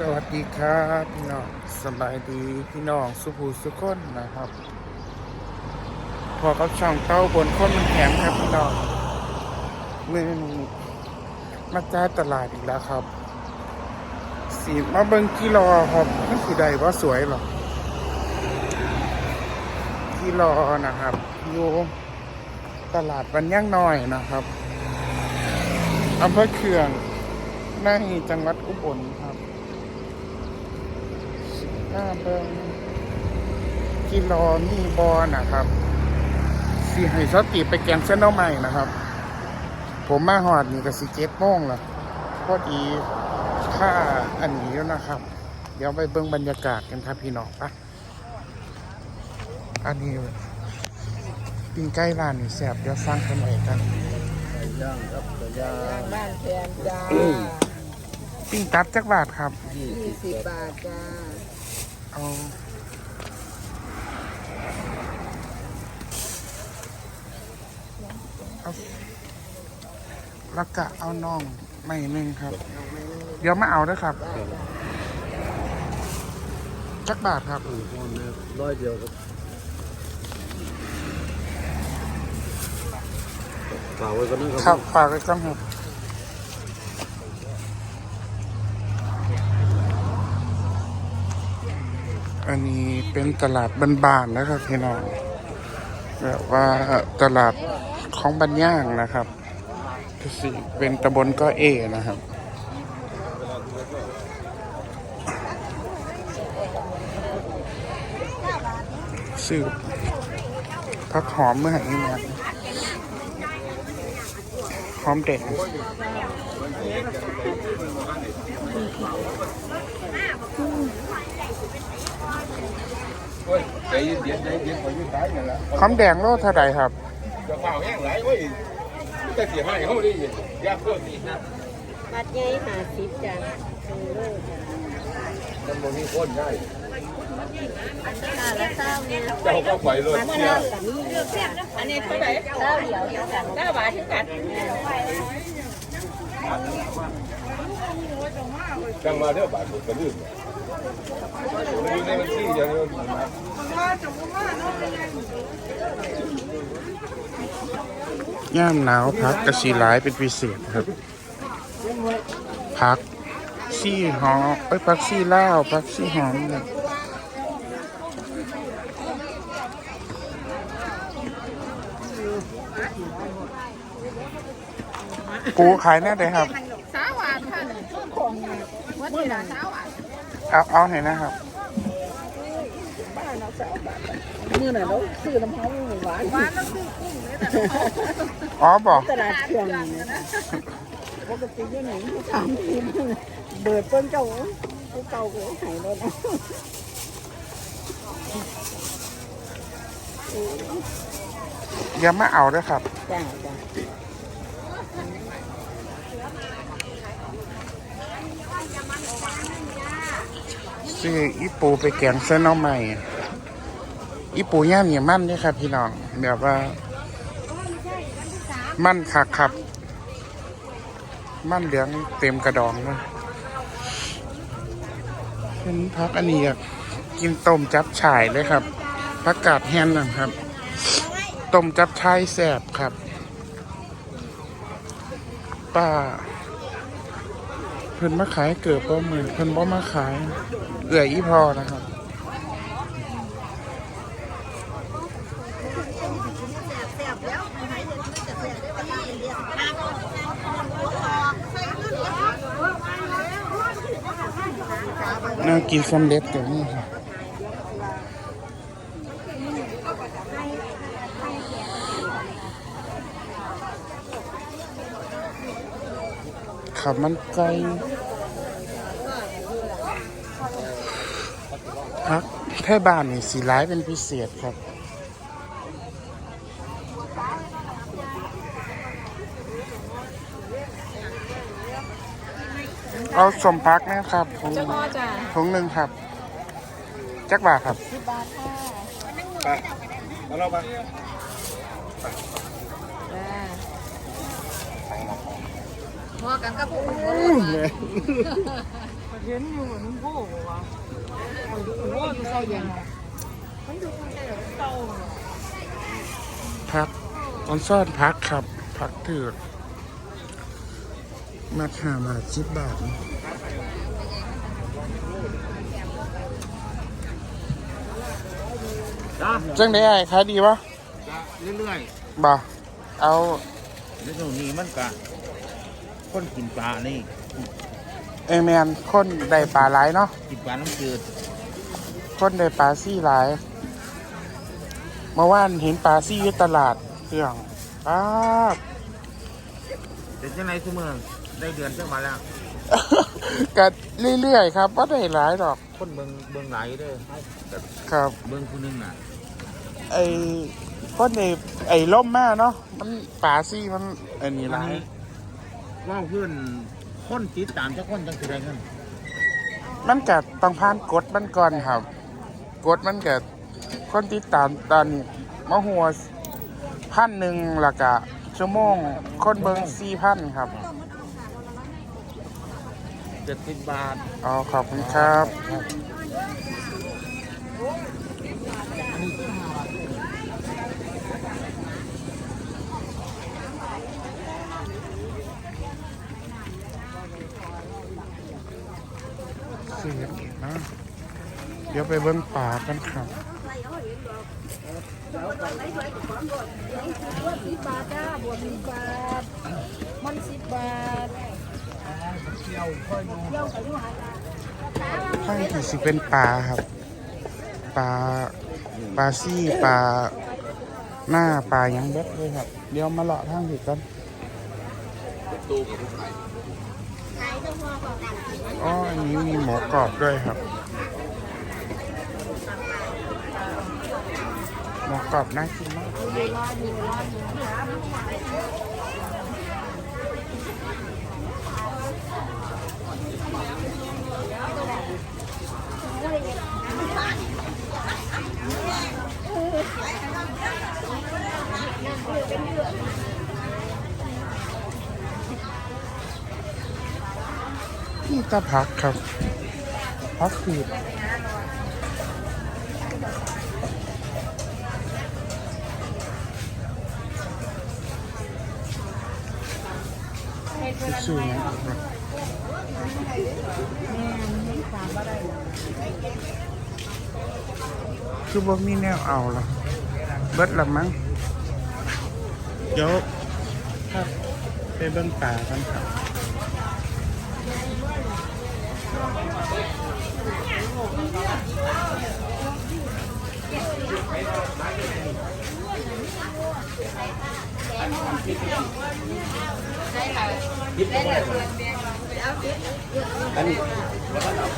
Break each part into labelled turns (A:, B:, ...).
A: สวัสดีครับพี่น้องสบายดีพี่น้องสุภูสุคนนะครับ พอกับช่องเต้าบนคนมันแข็งครับพี่น้องมือนี้มาจ้าตลาดอีกแล้วครับ สีมาเบิ้งกิโลครับนี่คือใดว่าสวยหรอกิโลนะครับอยู่ตลาดวันย่างน้อยนะครับอำเภอเขื่องในจังหวัดอุบลค หน้าเบิ้งกิโลมีบอนะครับสีให้สติไปแกงเส้นเอาใหม่นะครับ ผมมาหอดนี่ก็สิเจ็ดโมงละพอดีค่าอันนี้แล้วนะครับ เดี๋ยวไปเบิ่งบรรยากาศกันครับพี่น้องปะอันนี้ปิ้งไก่ร้านนี่แซ่บเดี๋ยวสั่งกันไว้กัน
B: ไก่ย่างครับไก่ย่าง
C: บ้านแพนจ้า
A: ปิ้งตับจักบาทครับ
B: ยี่
C: ยี่
B: สิ
C: สิ
B: บ
C: บบาทจ้า
A: เอาเอาแล้วก็เอาน่องไม่หนึ่งครับ เดี๋ยวมาเอาด้วยครับ จักบาทครับ
B: อืมพอนเนี่ยร้อยเดียวครับฝากไว้กันนะ
A: ค
B: ค
A: รั
B: รั
A: บบฝากไว้ก่อนครับ อันนี้เป็นตลาดบ้านๆนะครับพี่น้องแบบว่าตลาดของบันย่างนะครับสิเป็นตำบลก็เอนะครับซื้อผักหอมเมื่อไหร่นะหอมเด็ด
D: ใจเย็นๆใจเย็นๆขอยืดสายนั่นแหละ
A: หอมแดงโลเท่าไหร่ครับ
D: จะเปล่าแห้งไหลเว้ยจะเสียให้เขาดิยากเพิ่มอีกนะ
C: บัตรใหญ่ห้าสิบจ้าซื้อเลยจ้า
D: มันบ่มีคนได้
C: ค่าละเศร้าเนี่ย
D: เจ้าก็ปล่อยเลย
C: บัตรเศร้ากับนี่อันนี้เท่าไหร่เศร้าเดียวเดียวกันเก้าบาทที่กัน
D: จังมาเด้อบาทผมก็ลืม มีในบัญชีอย่างนี้
A: ย่ามหนาวพักกระสีหลายเป็นพิเศษครับ พักซี่หอมไปพักซี่เล่าพักซี่หอมเนี่ยปูขายแน่เลยครับ
C: สาวหวานค่ะของวัดที่ร้านสาวหวาน
A: เอาเอาไหนนะครับ
C: มือน่ะเราซื้อน้ำเผาหวานหวานแล้วซื้อกุ้งเลยแต่
A: อ๋อบอก
C: ตลาดเครื่องนี่นะปกติอยู่ไหนถามทีมเบิดเปิ้นเจ้าผู้เก่าก็หายแล้วนะ
A: อย่ามาเอาด้วยครับ
C: จ้าจ้า
A: ซื้ออีปูไปแกงเส้นเอาใหม่อีปูย่ามเนี่ยมั่นด้วยครับพี่น้องแบบว่า มั่นคักครับ มั่นเหลืองเต็มกระดองเลยเป็นพักอันนี้อยากกินต้มจับฉ่ายเลยครับผักกาดแห้งนะครับต้มจับชายแสบครับ ป้า เพิ่นมาขายเกือบบ่หมื่นเพิ่นบ่มาขายเอื่อยอีพอนะครับน่ากินสำเร็จแต่นี่ บขับมันไกลพักแท่บ้านนี่สีร้ายเป็นพิเศษครับเอาสมพักนะครับถุงหนึ่ง
C: พ่อจ้า
A: ถุงหนึ่งครับ จักบาทครับ
C: สิบบาทค่ะ
D: ไปมาเราไป
C: จ้า พอกันกับผู้เห็นอยู่เหมือนโง่วะโง่จะใส่ยังไงมันดูมันแต่เก่า
A: พักออนซ่อนพักครับ พักถือมาหามาสิบบาท
B: จ้า
A: จังได้ไอ้ขายดีวะ
B: เรื่อย
A: บ่าเอา
B: ๆในตรงนี้มันก็ คนกินปลานี่
A: เอแมนคนได้ปลาหลายเนาะ
B: กินปลาน้ำจืด
A: คนได้ปลาซี่หลายเมื่อวานเห็นปลาซี่อยู่ตลาดเครื่องป้าบ
B: เป็นจังไรทุกเมืองได้เดือนจังมาแล้ว
A: กัเรื่อยๆครับว่าได้หลายดอก
B: คนเบิ่งเบิ่งไหลายเด้อ
A: ครับ
B: เบิ่งผู้หนึงน่ะ
A: ไอ้คนในไอ้ล่มแม่เนาะมันปลาซี่มันอันนี้หลาย
B: ว่าเพื่อนคนติดตามเจ้าคนจังสิได้เงิน
A: มันกัต้องผ่านกฎมันก่อนครับ กฎมันกัคนติดตามตอนมะหัวพันหนึ่งและกะ ชั่วโมง คนเบิงสี่พันครับ
B: เจ็ดสิบบาท
A: อ๋อ ขอบคุณครับ เสียงนะ เดี๋ยวไปเบิ้งป่ากันครับ
C: สิบบาทจ้าบวกสิบบาท มันสิบบาท
A: ข้างที่สิเป็นปลาครับปลาปลาซี่ปลาหน้าปลาหยังเบ็ดเลยครับ เดี๋ยวมาเลาะทางผิดกันอ๋ออันนี้มีหมูกรอบด้วยครับ มูกรอบน่ากินมากนี่ตะพักครับพักคือ สวยนะครับคือบ่มีแนวเอาหร อเบิดละมั้งเดี๋ยวครับไปเบิ่งป่ากันครับ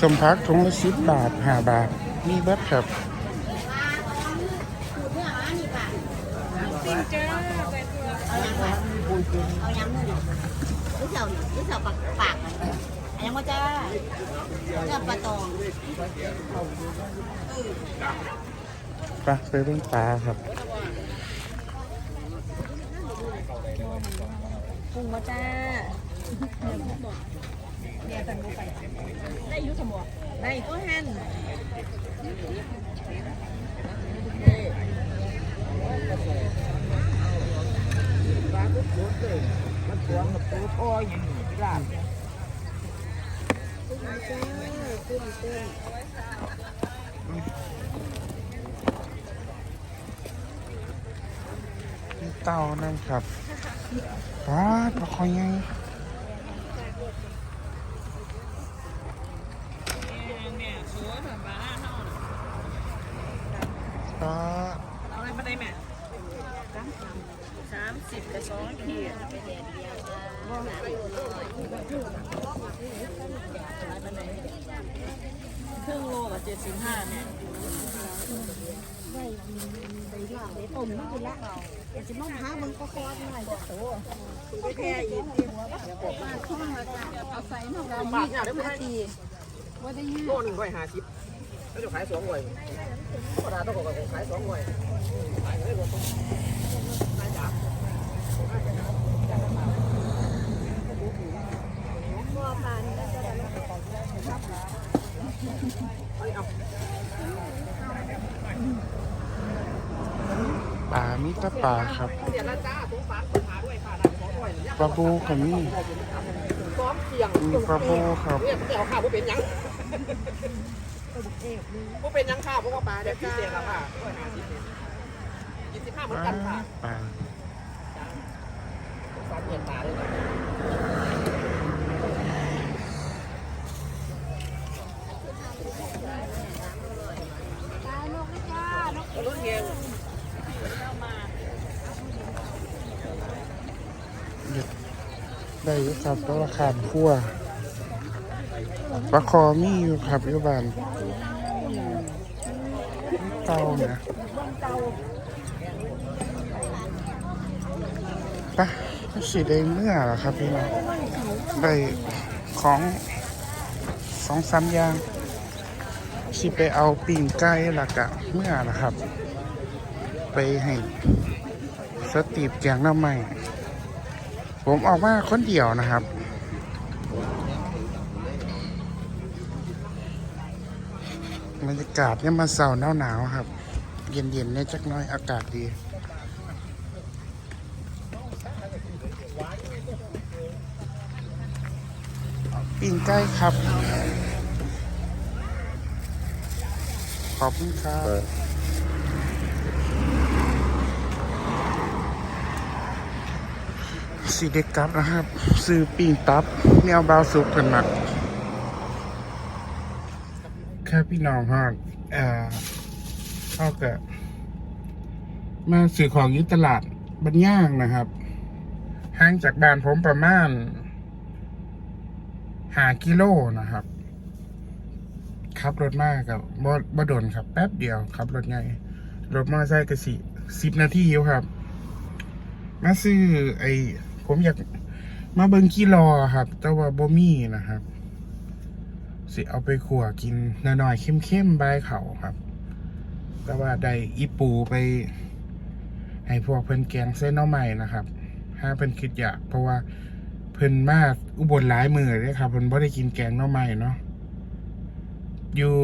A: ชมพักถุงละสิบบาทห้าบาท มีเบิดครับ
E: เอายังมือดิลูก เสานี่ลูกเสาปากปากมันอันยังว่าจ้าเจ้าปลาตอง
A: ไปไปเบิ่งปลาครับ
C: ปรุงมาจ้าเนี่ยตันกูไปได้ยุสมองได้ก็แฮนมีเต่านั่นครับป้าปลาคอยยังปลา เอาอะไรมาได้แม่สามสิบกับสองขีด ครึ่งโลกับเจ็ดสิบห้าเนี่ย
E: ต้มไมันกินละเดี๋ยวจะมาหามึงก็คอดหน่อยจ้ะโต
C: ก็แค่อีก
E: มาข้างมาจ้ะเอาใส่หน่อยเรา
C: มีอย่างได้พูดที
E: ว่าได้ยิน
C: โลหนึ่งร้อยห้าสิบแล้วจะขายสองหน่วยธรรมดาต้องบอกว่าขายสองหน่วยขายได้หมด
A: ปลา มีแตะปลาครับปลาบูก็มีมีปลาบูครับ
C: เนี่ยเดี๋ยวข้าวเป็นยังพวกเป็นยังข้าวพวกปลาเด็กพิเศษละค่ะยี่สิบห้าเหมือนกันค่ะ
A: ปลา
C: สามเหรียญตาเลยนะรถเงี้ย
A: ได้ครับตัวราคาคั่วปลาคอมีอยู่ครับยู่บ้านเตาเนี่ยไปะ สีแดงเมื่อหรอครับพี่น้องได้ของสองสามอย่างสิไปเอาปิ่งไก่ละกะเมื่อนะครับ ไปให้สตีบแกงน้ำใหม่ผมออกมาคนเดียวนะครับบรรยากาศเนี่ยมาเสาหนาวหนาวๆครับ เย็นๆเนี่ยจักน้อยอากาศดี งใกล้ครับ ขอบคุณครับสีเด็กกลับนะครับ ซื้อปิ่งตับแนวบาวสุกกันหนักแค่พี่น้องฮอดเอ่อเขาก็มาซื้อของอยุตลาดบันย่างนะครับห่างจากบ้านผมประมาณ หากิโลนะครับขับรถมากกับบ่บ่โดนครับ แป๊บเดียวขับรถไงรถมอเตอร์ไซค์กสิสิบนาทีอยู่ครับ มาซื้อไอผมอยากมาเบิงกี่รอครับ แต่ว่าบ่มีนะครับ สิเอาไปขั่วกินหน่อยๆเข้มๆใบเขาครับ แต่ว่าได้อีปูไป ให้พวกเพิ่นแกงเส้นน้อใหม่นะครับ ถ้าเพิ่นคิดอยากเพราะว่า พิ่นมากอุบลหลายมือเลยครับเพิ่นบ่ได้กินแกงหน้อใหม่เนาะอยู่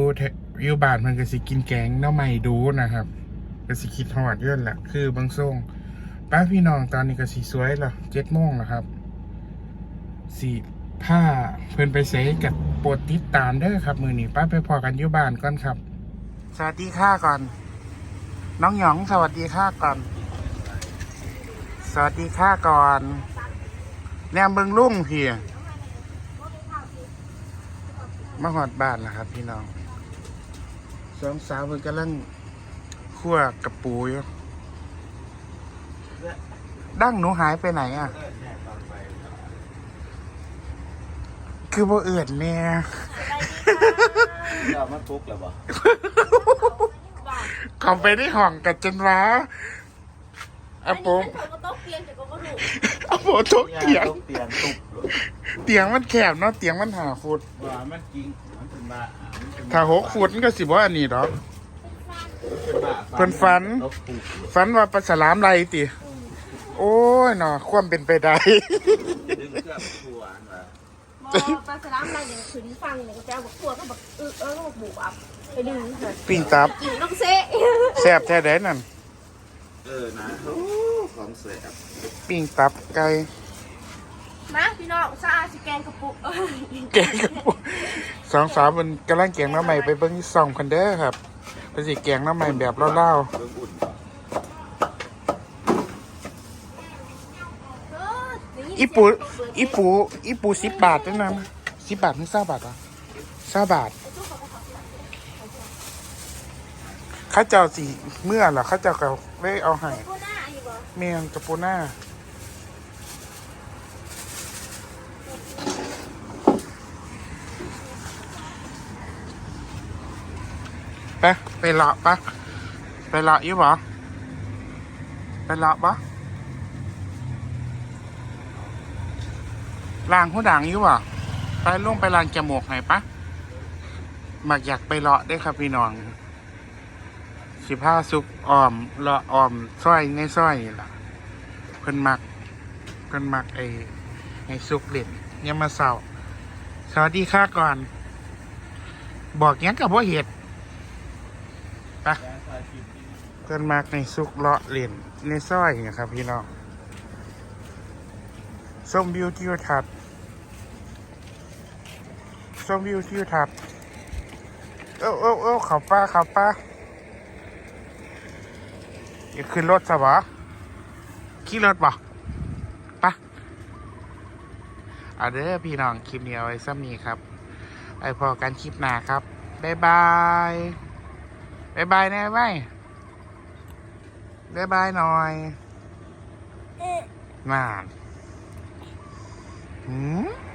A: อยู่บ้านเพิ่นก็สิกินแกงหน้อใหม่ดูนะครับก็สิคิดฮอดเยอะแหละคือบางส่งป้าพี่น้องตอนนี้ก็สีสวยแล้วเจ็ดโมงแล้วครับสีผ้าเพื่อนไปเสกับโปรดติดตามเด้อครับ มือนี้ป้าไปพอกันอยู่บ้านก่อนครับ สวัสดีค่ะก่อน น้องหยองสวัสดีค่ะก่อน สวัสดีค่ะก่อน แนมเบิงลุ่งพี่มาหอดบ้านแล้วครับ พี่น้องสองสาวเพิ่นกำลังคั่วกับปูอยู่ดั้งหนูหายไปไหนอะ คือบ่เอื่นเนี่ย
B: เรามาทุกแล้วบ่
A: เขาไปได้ห้องกับจันวาอาโปม
E: ก็ต้องเปลี่ยนจากก็ถูก
A: อาโปทุกเตียง
B: ทุกเตียงทุก
A: เตียงมันแคบเนาะเตียงมันหาฟุต
B: ว่ามันจริงมันเป็นบ้ามันเป็น
A: ถ้าหกฟุตมันก็สิบ่อันนี้ดอกเพิ่นฝัน
B: ลบถูก
A: ฝันว่าปลาฉลามไรติ โอ้ยเนาะความเป็นไปได้
B: ดึงเครื่องทัวร์มา
E: มอปลาสลามอะไรอย่างขึ้นฟังเนี่ยก็แปลว่าตัวก็แบบเออเออลูกบุกอับไปดึงเถอะ
A: ปิ้งตับ
E: กินต้องเซ่
A: แซ่บแท้เด้นั่น
B: เออนะโอ้ ของสวยครับ
A: ปิ้งตับไก่
E: มาพี่น้องซาอาสิแกงกระปุก
A: แกงกับปูสองสาวมันกำลังแกงน้ำใหม่ไปเบิ้งที่ซองคันเด้อครับไปสิแกงน้ำใหม่แบบเล่าๆ
B: เรื่องอุ่น
A: อีปูอีปูอีปูสิบบาทด้วยนะสิบบาทไม่ทราบบาทเหรอะทราบบาทเข้าเจ้าสิเมื่อเหรอเข้าเจ้าก็ได้เอาให้
E: กูหน้าอ
A: เมียงกับปูน่าไปไปละปะไปละอยู่บ่ไปละปะล้างหูด่างอยู่บ่ไปลงไปล้างจมูกให้ปะมักอยากไปเลาะได้ครับพี่น้อง สิผ้าซุกออมเลาะออมสร้อยในสร้อยล่ะ เพิ่นมัก เพิ่นมักไอ้ไอ้ซุกเล่นเนี่ยมาเศร้าสวัสดีค่ะก่อน บอกยังกับว่าเห็ดปะเพิ่นมักในซุกเลาะเล่นในสร้อยนะครับพี่น้องส้มวิวทิวทัศน์ส้มวิวทิวทัศน์เอ้าเอ้าเอ้าเขาป้าเขาป้า อย่าขึ้นรถซะวะขี่รถบ่ปะเอาเด้อพี่น้องคลิปนี้เอาไว้ซ้ำนี้ครับไปพอกันคลิปหน้าครับ บ๊ายบาย บ๊ายบายแน่ไหมบ๊ายบายหน่อยน่านหืม